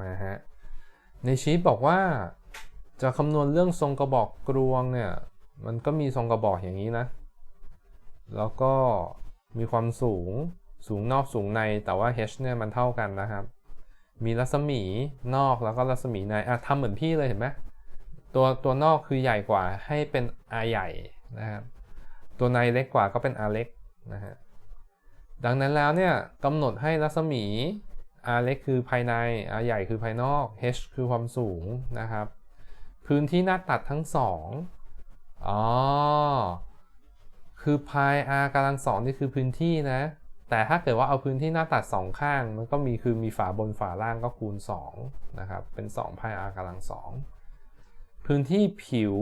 นะฮะในชีตบอกว่าจะคำนวณเรื่องทรงกระบอกกรวงเนี่ย มันก็มีทรงกระบอกอย่างนี้นะ แล้วก็มีความสูงสูงนอกสูงในแต่ว่า h เนี่ยมันเท่ากันนะครับ มีรัศมีนอกแล้วก็รัศมีในอะทำเหมือนพี่เลยเห็นไหมตัวตัวนอกคือใหญ่กว่าให้เป็น r ใหญ่นะครับตัวในเล็กกว่าก็เป็น r เล็กนะฮะดังนั้นแล้วเนี่ยกำหนดให้รัศมี r เล็กคือภายใน r ใหญ่คือภายนอก h คือความสูงนะครับ พื้นที่หน้าตัดทั้งสองอ๋อ คือ pi r กำลังสองนี่คือพื้นที่นะ แต่ถ้าเกิดว่าเอาพื้นที่หน้าตัดสองข้างมันก็มีคือมีฝาบนฝาล่างก็คูณ2นะครับเป็น2 pi r กำลังสองพื้นที่ผิว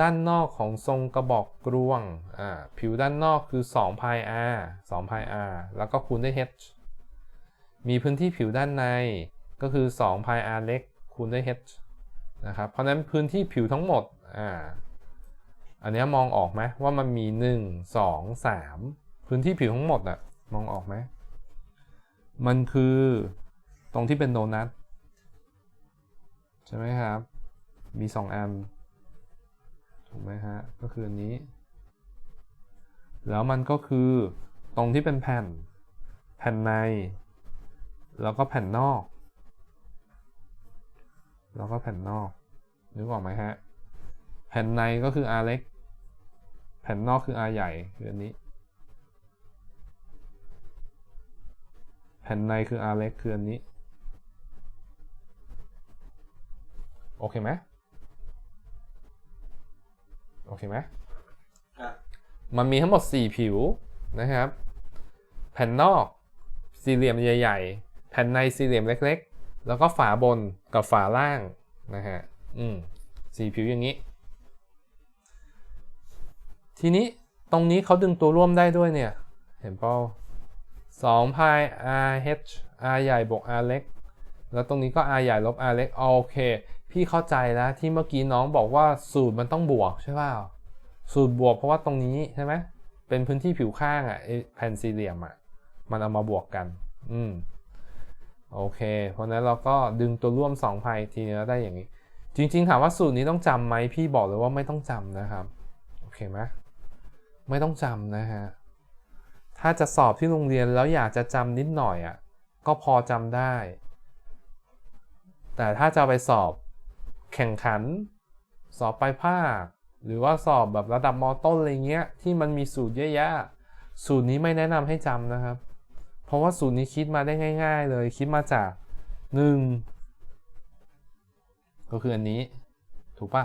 ด้านนอกของทรงกระบอกกรวงอ่าผิวด้านนอกคือ2 pi r 2 pi r แล้วก็คูณด้วย h มีพื้นที่ผิวด้านในก็คือ2 pi r เล็กคูณด้วย h นะครับ เพราะนั้นพื้นที่ผิวทั้งหมด อ่า อันนี้มองออกไหมว่ามันมี 1 2 3 พื้นที่ผิวทั้งหมดอะมองออกไหม มันคือตรงที่เป็นโดนัทใช่ไหมครับ มี 2 อัน ถูกไหมฮะ ก็คืออันนี้ แล้วมันก็คือตรงที่เป็นแผ่น แผ่นใน แล้วก็แผ่นนอก แล้วก็แผ่นนอก นึกออกไหมฮะ แผ่นในก็คือ R เล็ก แผ่นนอกคือ R ใหญ่คืออันนี้ แผ่นในคือ R เล็กคืออันนี้ โอเคไหมโอเคไหมครับมันมีทั้งหมด 4 ผิวนะครับ แผ่นนอกสี่เหลี่ยมใหญ่ๆ แผ่นในสี่เหลี่ยมเล็กๆ แล้วก็ฝาบนกับฝาล่างนะฮะอืมสีผิวอย่างนี้ ทีนี้ตรงนี้เขาดึงตัวร่วมได้ด้วยเนี่ย เห็นเปล่าสองพาย r h r ใหญ่บวก r เล็ก แล้วตรงนี้ก็ r ใหญ่ลบ r เล็ก โอเค พี่เข้าใจแล้วที่เมื่อกี้น้องบอกว่าสูตรมันต้องบวกใช่เปล่า สูตรบวกเพราะว่าตรงนี้ใช่ไหมเป็นพื้นที่ผิวข้างอะแผ่นสี่เหลี่ยมอะ มันเอามาบวกกัน อืม โอเค เพราะนั้นเราก็ดึงตัวร่วม2พายทีนี้ได้อย่างนี้ จริง ๆ ถามว่าสูตรนี้ต้องจำไหมพี่บอกเลยว่าไม่ต้องจำนะครับ โอเคไหมไม่ต้องจำนะฮะ ถ้าจะสอบที่โรงเรียนแล้วอยากจะจำนิดหน่อยอะ ก็พอจำได้ แต่ถ้าจะไปสอบแข่งขัน สอบปลายภาค หรือว่าสอบแบบระดับมต้นอะไรเงี้ย ที่มันมีสูตรเยอะแยะ สูตรนี้ไม่แนะนำให้จำนะครับ เพราะว่าสูตรนี้คิดมาได้ง่าย ๆ เลยคิดมาจาก 1 ก็คืออันนี้ ถูกปะ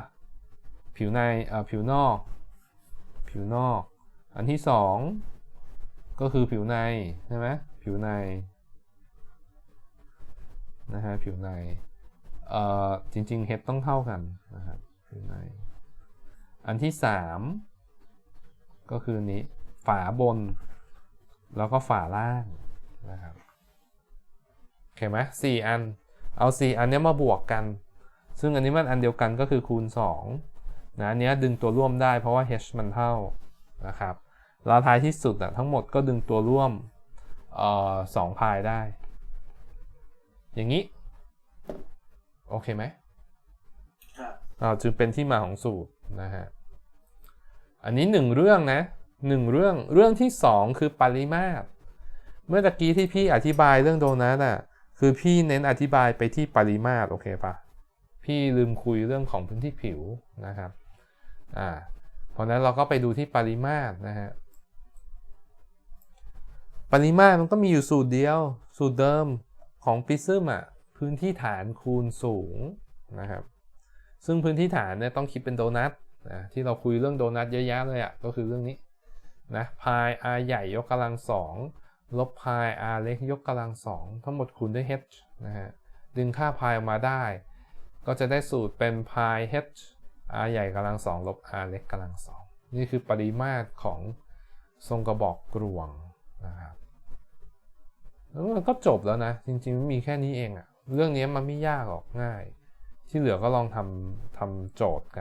ผิวในเอ่อผิวนอก ผิวนอก อันที่ 2 ก็คือผิวในใช่ไหมผิวในนะฮะผิวในเอ่อจริงๆเฮดต้องเท่ากันนะครับผิวในอันที่ 3 ก็คือนี้ฝาบน แล้วก็ฝาล่าง นะครับโอเคไหมสี่อัน เอาสี่อันเนี้ยมาบวกกัน ซึ่งอันนี้มันอันเดียวกันก็คือคูณ2นะอันเนี้ยดึงตัวร่วมได้เพราะว่า h มันเท่านะครับแล้วท้ายที่สุดอะทั้งหมดก็ดึงตัวร่วมเอ่อสองพายได้ อย่างนี้ โอเคไหมครับอ่าจึงเป็นที่มาของสูตรนะฮะอันนี้หนึ่งเรื่องนะหนึ่งเรื่องเรื่องที่สองคือปริมาตร เมื่อตะกี้ที่พี่อธิบายเรื่องโดนัทอะ คือพี่เน้นอธิบายไปที่ปริมาตรโอเคปะพี่ลืมคุยเรื่องของพื้นที่ผิวนะครับ อ่า เพราะนั้นเราก็ไปดูที่ปริมาตรนะฮะ ปริมาตรมันก็มีอยู่สูตรเดียว สูตรเดิมของปิซึมอะ พื้นที่ฐานคูณสูงนะครับ ซึ่งพื้นที่ฐานเนี่ยต้องคิดเป็นโดนัทนะที่เราคุยเรื่องโดนัทเยอะแยะเลยอะ่ะ ก็คือเรื่องนี้นะพาย r ใหญ่ยกกำลังสอง ลบพาย r เล็กยกกำลังสองทั้งหมดคูณด้วย h นะฮะ ดึงค่าพายออกมาได้ ก็จะได้สูตรเป็นพาย h r ใหญ่กำลังสองลบ r เล็กกำลังสองนี่คือปริมาตรของทรงกระบอกกรวงนะครับแล้วมันก็จบแล้วนะ จริงๆมีแค่นี้เองอะเรื่องนี้มันไม่ยากหรอกง่าย ที่เหลือก็ลองทำทำโจทย์กัน